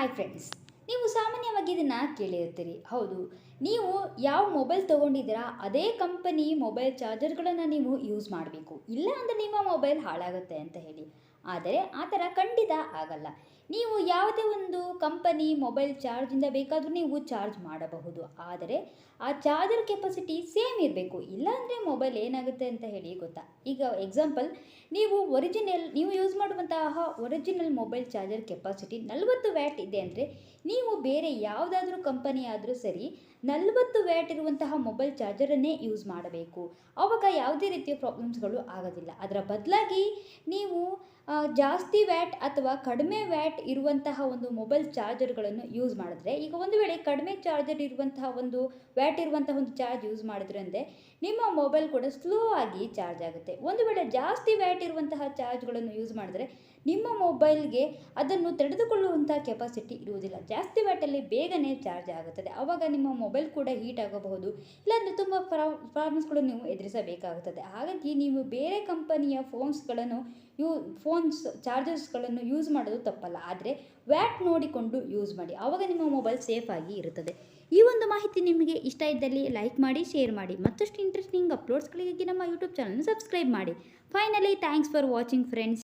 Hi friends ನೀವು ಸಾಮಾನ್ಯವಾಗಿ ಇದನ್ನು ಕೇಳಿರ್ತೀರಿ. ಹೌದು, ನೀವು ಯಾವ ಮೊಬೈಲ್ ತೊಗೊಂಡಿದ್ದೀರಾ, ಅದೇ ಕಂಪನಿ ಮೊಬೈಲ್ ಚಾರ್ಜರ್ಗಳನ್ನು ನೀವು ಯೂಸ್ ಮಾಡಬೇಕು. ಇಲ್ಲ ಅಂದರೆ ನಿಮ್ಮ ಮೊಬೈಲ್ ಹಾಳಾಗುತ್ತೆ ಅಂತ ಹೇಳಿ. ಆದರೆ ಆ ಥರ ಖಂಡಿತ ಆಗಲ್ಲ. ನೀವು ಯಾವುದೇ ಒಂದು ಕಂಪನಿ, ಮೊಬೈಲ್ ಚಾರ್ಜಿಂದ ಬೇಕಾದರೂ ನೀವು ಚಾರ್ಜ್ ಮಾಡಬಹುದು. ಆದರೆ ಆ ಚಾರ್ಜರ್ ಕೆಪಾಸಿಟಿ ಸೇಮ್ ಇರಬೇಕು. ಇಲ್ಲಾಂದರೆ ಮೊಬೈಲ್ ಏನಾಗುತ್ತೆ ಅಂತ ಹೇಳಿ ಗೊತ್ತಾ? ಈಗ ಎಕ್ಸಾಂಪಲ್ ನೀವು ಒರಿಜಿನಲ್ ನೀವು ಯೂಸ್ ಮಾಡುವಂತಹ ಒರಿಜಿನಲ್ ಮೊಬೈಲ್ ಚಾರ್ಜರ್ ಕೆಪಾಸಿಟಿ ನಲವತ್ತು ವ್ಯಾಟ್ ಇದೆ ಅಂದರೆ ನೀವು ಬೇರೆ ಯಾವುದಾದ್ರೂ ಕಂಪನಿ ಆದರೂ ಸರಿ ನಲವತ್ತು ವ್ಯಾಟ್ ಇರುವಂತಹ ಮೊಬೈಲ್ ಚಾರ್ಜರನ್ನೇ ಯೂಸ್ ಮಾಡಬೇಕು. ಆವಾಗ ಯಾವುದೇ ರೀತಿಯ ಪ್ರಾಬ್ಲಮ್ಸ್ಗಳು ಆಗೋದಿಲ್ಲ. ಅದರ ಬದಲಾಗಿ ನೀವು ಜಾಸ್ತಿ ವ್ಯಾಟ್ ಅಥವಾ ಕಡಿಮೆ ವ್ಯಾಟ್ ಇರುವಂತಹ ಒಂದು ಮೊಬೈಲ್ ಚಾರ್ಜರ್ಗಳನ್ನು ಯೂಸ್ ಮಾಡಿದ್ರೆ, ಈಗ ಒಂದು ವೇಳೆ ಕಡಿಮೆ ಚಾರ್ಜರ್ ಇರುವಂತಹ ಒಂದು ವ್ಯಾಟ್ ಇರುವಂತಹ ಒಂದು ಚಾರ್ಜ್ ಯೂಸ್ ಮಾಡಿದ್ರೆ ಅಂದರೆ, ನಿಮ್ಮ ಮೊಬೈಲ್ ಕೂಡ ಸ್ಲೋ ಆಗಿ ಚಾರ್ಜ್ ಆಗುತ್ತೆ. ಒಂದು ವೇಳೆ ಜಾಸ್ತಿ ವ್ಯಾಟ್ ಇರುವಂತಹ ಚಾರ್ಜ್ಗಳನ್ನು ಯೂಸ್ ಮಾಡಿದ್ರೆ, ನಿಮ್ಮ ಮೊಬೈಲ್ಗೆ ಅದನ್ನು ತಡೆದುಕೊಳ್ಳುವಂಥ ಕೆಪಾಸಿಟಿ ಇರುವುದಿಲ್ಲ. ಜಾಸ್ತಿ ವ್ಯಾಟಲ್ಲಿ ಬೇಗನೆ ಚಾರ್ಜ್ ಆಗುತ್ತದೆ. ಆವಾಗ ನಿಮ್ಮ ಮೊಬೈಲ್ ಕೂಡ ಹೀಟ್ ಆಗಬಹುದು. ಇಲ್ಲಾಂದರೆ ತುಂಬ ಪ್ರಾಬ್ಲಮ್ಸ್ಗಳು ನೀವು ಎದುರಿಸಬೇಕಾಗುತ್ತದೆ. ಹಾಗಾಗಿ ನೀವು ಬೇರೆ ಕಂಪನಿಯ ಫೋನ್ಸ್ಗಳನ್ನು ಯೂ ಫೋನ್ಸ್ ಚಾರ್ಜರ್ಸ್ಗಳನ್ನು ಯೂಸ್ ಮಾಡೋದು ತಪ್ಪಲ್ಲ. ಆದರೆ ವ್ಯಾಟ್ ನೋಡಿಕೊಂಡು ಯೂಸ್ ಮಾಡಿ. ಆವಾಗ ನಿಮ್ಮ ಮೊಬೈಲ್ ಸೇಫ್ ಆಗಿ ಇರುತ್ತದೆ. ಈ ಒಂದು ಮಾಹಿತಿ ನಿಮಗೆ ಇಷ್ಟ ಇದ್ದಲ್ಲಿ ಲೈಕ್ ಮಾಡಿ ಶೇರ್ ಮಾಡಿ. ಮತ್ತಷ್ಟು ಇಂಟ್ರೆಸ್ಟಿಂಗ್ ಅಪ್ಲೋಡ್ಸ್ಗಳಿಗಾಗಿ ನಮ್ಮ ಯೂಟ್ಯೂಬ್ ಚಾನಲ್ನ ಸಬ್ಸ್ಕ್ರೈಬ್ ಮಾಡಿ. Finally thanks for watching friends